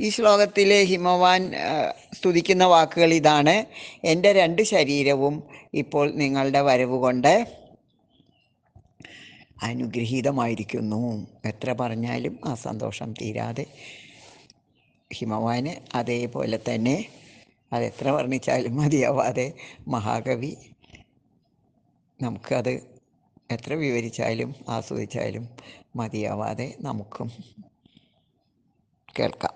ഈ ശ്ലോകത്തിലെ ഹിമവാൻ സ്തുതിക്കുന്ന വാക്കുകൾ ഇതാണ്. എന്റെ രണ്ട് ശരീരവും ഇപ്പോൾ നിങ്ങളുടെ വരവ് കൊണ്ട് അനുഗ്രഹീതമായിരിക്കുന്നു. എത്ര പറഞ്ഞാലും ആ സന്തോഷം തീരാതെ ഹിമവാന് അതേപോലെ തന്നെ അതെത്ര വർണിച്ചാലും മതിയാവാതെ മഹാകവി നമുക്കത് എത്ര വിവരിച്ചാലും ആസ്വദിച്ചാലും മതിയാവാതെ നമുക്കും കേൾക്കാം.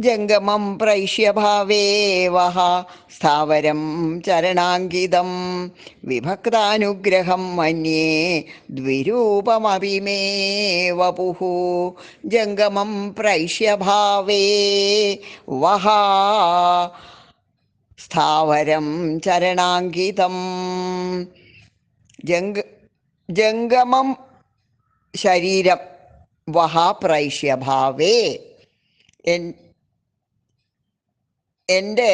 ജംഗമം പ്രൈഷ്യഭാവേവഹ സ്ഥാവരം ചരണാങ്കിതം. വിഭക്താനുഗ്രഹം മന്യേ ദ്വിരൂപമപി മേ വപുഃ ജംഗമം പ്രൈഷ്യഭാവേ വഹ. സ്ഥാവരം ചരണാങ്കിതം. ജംഗ ജംഗമം ശരീരം വഹ പ്രൈഷ്യഭാവേ. എൻ എന്റെ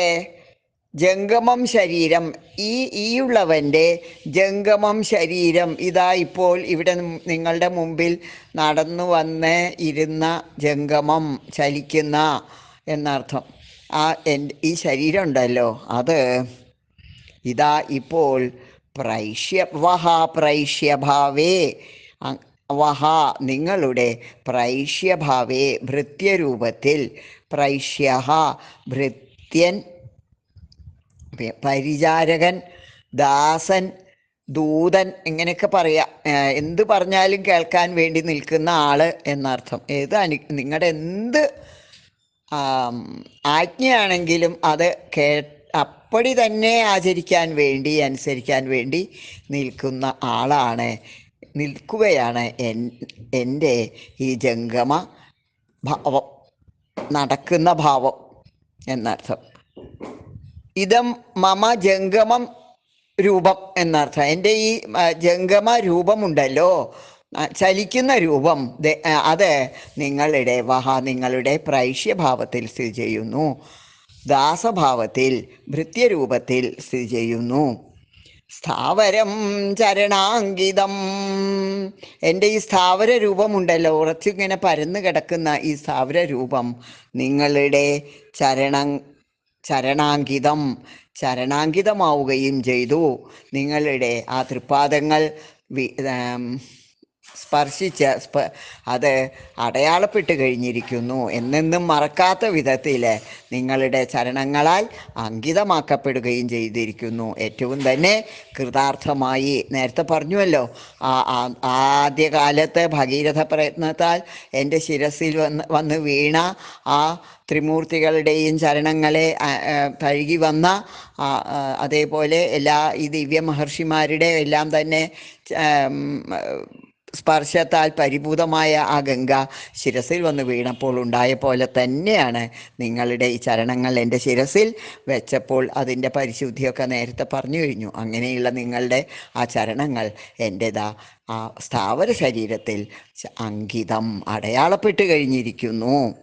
ജംഗമം ശരീരം ഈ ഈയുള്ളവന്റെ ജംഗമം ശരീരം ഇതാ ഇപ്പോൾ ഇവിടെ നിങ്ങളുടെ മുമ്പിൽ നടന്നു വന്ന് ഇരുന്ന ജംഗമം ചലിക്കുന്ന എന്നർത്ഥം. ആ ഈ ശരീരം ഉണ്ടല്ലോ അത് ഇതാ ഇപ്പോൾ പ്രൈഷ്യ വഹ പ്രൈഷ്യഭാവേ വഹ നിങ്ങളുടെ പ്രൈഷ്യഭാവേ ഭൃത്യരൂപത്തിൽ പ്രൈഷ്യഹ ഭൃത്യൻ പി- പരിചാരകൻ ദാസൻ ദൂതൻ ഇങ്ങനെയൊക്കെ പറയാം. എന്ത് പറഞ്ഞാലും കേൾക്കാൻ വേണ്ടി നിൽക്കുന്ന ആൾ എന്നർത്ഥം. ഏത് അനു നിങ്ങളുടെ എന്ത് ആജ്ഞയാണെങ്കിലും അത് കേ അപ്പടി തന്നെ ആചരിക്കാൻ വേണ്ടി അനുസരിക്കാൻ വേണ്ടി നിൽക്കുന്ന ആളാണ് നിൽക്കുകയാണ് എൻ എന്റെ ഈ ജംഗമ ഭാവം നടക്കുന്ന ഭാവം. എന്നർത്ഥം. ഇതം മമ ജംഗമം രൂപം എന്നർത്ഥം. എന്റെ ഈ ജംഗമ രൂപമുണ്ടല്ലോ. ചലിക്കുന്ന രൂപം അത് നിങ്ങളുടെ വഹ നിങ്ങളുടെ പ്രൈഷ്യഭാവത്തിൽ സ്ഥിതി ചെയ്യുന്നു. ദാസഭാവത്തിൽ ഭൃത്യരൂപത്തിൽ സ്ഥിതി ചെയ്യുന്നു. സ്ഥാവരം ചരണാങ്കിതം. എന്റെ ഈ സ്ഥാവര രൂപമുണ്ടല്ലോ ഉറച്ചിങ്ങനെ പരന്നു കിടക്കുന്ന ഈ സ്ഥാവര രൂപം. നിങ്ങളുടെ ചരണ ചരണാങ്കിതം ചരണാങ്കിതമാവുകയും ചെയ്തു. നിങ്ങളുടെ ആ തൃപ്പാദങ്ങൾ സ്പർശിച്ച് സ്പ അത് അടയാളപ്പെട്ട് കഴിഞ്ഞിരിക്കുന്നു എന്നെന്നും മറക്കാത്ത വിധത്തിൽ നിങ്ങളുടെ ചരണങ്ങളാൽ അങ്കിതമാക്കപ്പെടുകയും ചെയ്തിരിക്കുന്നു. ഏറ്റവും തന്നെ കൃതാർത്ഥമായി നേരത്തെ പറഞ്ഞുവല്ലോ ആദ്യകാലത്ത് ഭഗീരഥ പ്രയത്നത്താൽ എന്റെ ശിരസിൽ വന്ന് വന്ന് വീണ ആ ത്രിമൂർത്തികളുടെയും ചരണങ്ങളെ തഴുകി വന്ന അതേപോലെ എല്ലാ ഈ ദിവ്യ മഹർഷിമാരുടെ എല്ലാം തന്നെ സ്പർശത്താൽ പരിഭൂതമായ ആ ഗംഗ ശിരസിൽ വന്ന് വീണപ്പോൾ ഉണ്ടായ പോലെ തന്നെയാണ് നിങ്ങളുടെ ഈ ചരണങ്ങൾ എന്റെ ശിരസിൽ വെച്ചപ്പോൾ അതിന്റെ പരിശുദ്ധിയൊക്കെ നേരത്തെ പറഞ്ഞു കഴിഞ്ഞു. അങ്ങനെയുള്ള നിങ്ങളുടെ ആ ചരണങ്ങൾ എന്റെതാ. ആ സ്ഥാവര ശരീരത്തിൽ അങ്കിതം അടയാളപ്പെട്ട് കഴിഞ്ഞിരിക്കുന്നു.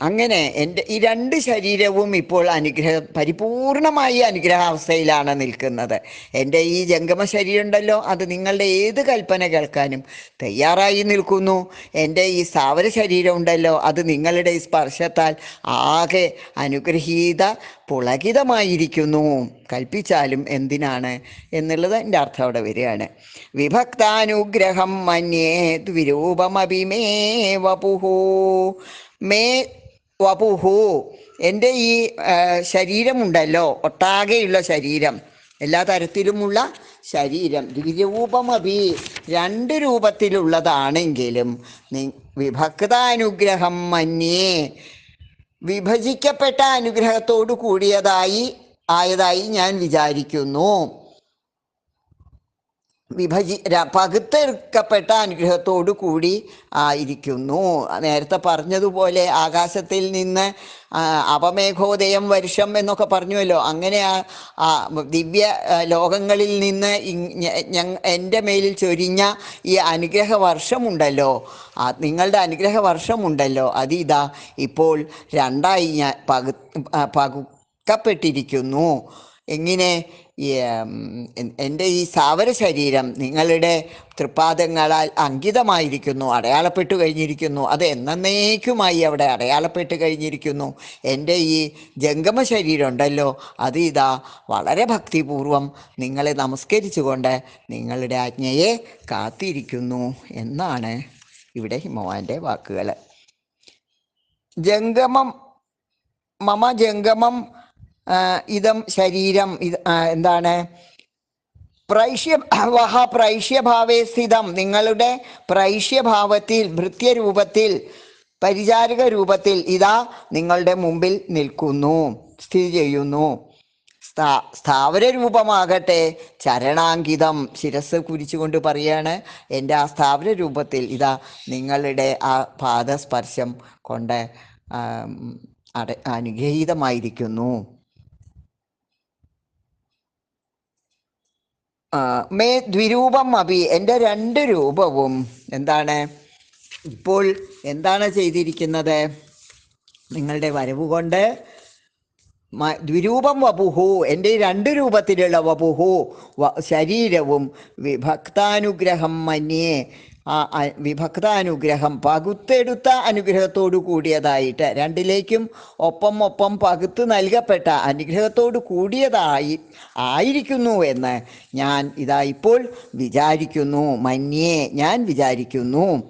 അങ്ങനെ എന്റെ ഈ രണ്ട് ശരീരവും ഇപ്പോൾ അനുഗ്രഹ പരിപൂർണമായി അനുഗ്രഹാവസ്ഥയിലാണ് നിൽക്കുന്നത്. എന്റെ ഈ ജംഗമ ശരീരം ഉണ്ടല്ലോ അത് നിങ്ങളുടെ ഏത് കൽപ്പന കേൾക്കാനും തയ്യാറായി നിൽക്കുന്നു. എന്റെ ഈ സ്ഥാവര ശരീരം ഉണ്ടല്ലോ അത് നിങ്ങളുടെ ഈ സ്പർശത്താൽ ആകെ അനുഗ്രഹീത പുളകിതമായിരിക്കുന്നു. കൽപ്പിച്ചാലും എന്തിനാണ് എന്നുള്ളത് എന്റെ അർത്ഥം അവിടെ വരികയാണ്. വിഭക്താനുഗ്രഹം മന്യേ ദ്വിരൂപമഭിമേ വപുഹു മേ വപുഹു. എന്റെ ഈ ശരീരമുണ്ടല്ലോ ഒട്ടാകെയുള്ള ശരീരം എല്ലാ തരത്തിലുമുള്ള ശരീരം ദ്വിരൂപമഭി രണ്ട് രൂപത്തിലുള്ളതാണെങ്കിലും നി വിഭക്താനുഗ്രഹം മന്യേ വിഭജിക്കപ്പെട്ട അനുഗ്രഹത്തോടു കൂടിയതായി ആയതായി ഞാൻ വിചാരിക്കുന്നു. വിഭജി പകുത്തെടുക്കപ്പെട്ട അനുഗ്രഹത്തോടു കൂടി ആയിരിക്കുന്നു. നേരത്തെ പറഞ്ഞതുപോലെ ആകാശത്തിൽ നിന്ന് അപമേഘോദയം വർഷം എന്നൊക്കെ പറഞ്ഞുവല്ലോ. അങ്ങനെ ആ ദിവ്യ ലോകങ്ങളിൽ നിന്ന് എന്റെ മേലിൽ ചൊരിഞ്ഞ ഈ അനുഗ്രഹ വർഷമുണ്ടല്ലോ നിങ്ങളുടെ അനുഗ്രഹ വർഷമുണ്ടല്ലോ അത് ഇതാ ഇപ്പോൾ രണ്ടായി ഞാൻ പകു പകുക്കപ്പെട്ടിരിക്കുന്നു. എങ്ങനെ? എന്റെ ഈ സാവര ശരീരം നിങ്ങളുടെ തൃപ്പാദങ്ങളാൽ അങ്കിതമായിരിക്കുന്നു അടയാളപ്പെട്ടു കഴിഞ്ഞിരിക്കുന്നു. അത് എന്നേക്കുമായി അവിടെ അടയാളപ്പെട്ട് കഴിഞ്ഞിരിക്കുന്നു. എന്റെ ഈ ജംഗമ ശരീരം ഉണ്ടല്ലോ അത് ഇതാ വളരെ ഭക്തിപൂർവം നിങ്ങളെ നമസ്കരിച്ചുകൊണ്ട് നിങ്ങളുടെ ആജ്ഞയെ കാത്തിരിക്കുന്നു എന്നാണ് ഇവിടെ ഹിമവാന്റെ വാക്കുകൾ ജംഗമം മമ ജംഗമം ഇതം ശരീരം ഇത് എന്താണ്? പ്രൈഷ്യ വഹ പ്രൈഷ്യഭാവേ സ്ഥിതം. നിങ്ങളുടെ പ്രൈഷ്യഭാവത്തിൽ ഭൃത്യരൂപത്തിൽ പരിചാരക രൂപത്തിൽ ഇതാ നിങ്ങളുടെ മുമ്പിൽ നിൽക്കുന്നു സ്ഥിതി ചെയ്യുന്നു. സ്ഥാ സ്ഥാവര രൂപമാകട്ടെ ചരണാങ്കിതം ശിരസ് കുരിച്ചുകൊണ്ട് പറയാണ്. എന്റെ ആ സ്ഥാവര രൂപത്തിൽ ഇതാ നിങ്ങളുടെ ആ പാദസ്പർശം കൊണ്ട് അനുഗ്രഹീതമായിരിക്കുന്നു മേ ദ്വിരൂപം അഭി എന്റെ രണ്ട് രൂപവും എന്താണ്? ഇപ്പോൾ എന്താണ് ചെയ്തിരിക്കുന്നത്? നിങ്ങളുടെ വരവ് കൊണ്ട്. ദ്വിരൂപം വപുഹു എന്റെ രണ്ട് രൂപത്തിലുള്ള വപുഹു ശരീരവും വിഭക്താനുഗ്രഹം മന്യേ ആ വിഭക്ത വിഭക്താനുഗ്രഹം പകുത്തെടുത്ത അനുഗ്രഹത്തോടു കൂടിയതായിട്ട് രണ്ടിലേക്കും ഒപ്പം ഒപ്പം പകുത്ത് നൽകപ്പെട്ട അനുഗ്രഹത്തോട് കൂടിയതായി ആയിരിക്കുന്നു എന്ന് ഞാൻ ഇതാ ഇപ്പോൾ വിചാരിക്കുന്നു. മന്യേ ഞാൻ വിചാരിക്കുന്നു.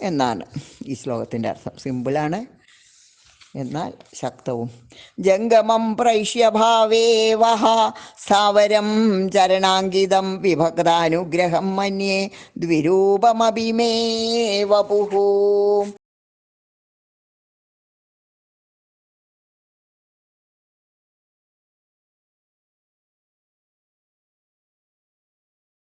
എന്നാണ് ഈ ശ്ലോകത്തിന്റെ അർത്ഥം. സിമ്പിളാണ് എന്നാൽ ശക്തവും. ജംഗമം പ്രൈഷ്യഭാവേവഹ സ്ഥാവരം ചരണാങ്കിതം വിഭക്താനുഗ്രഹം മന്യേ. ദ്വിരൂപമഭിമേ വപുഃ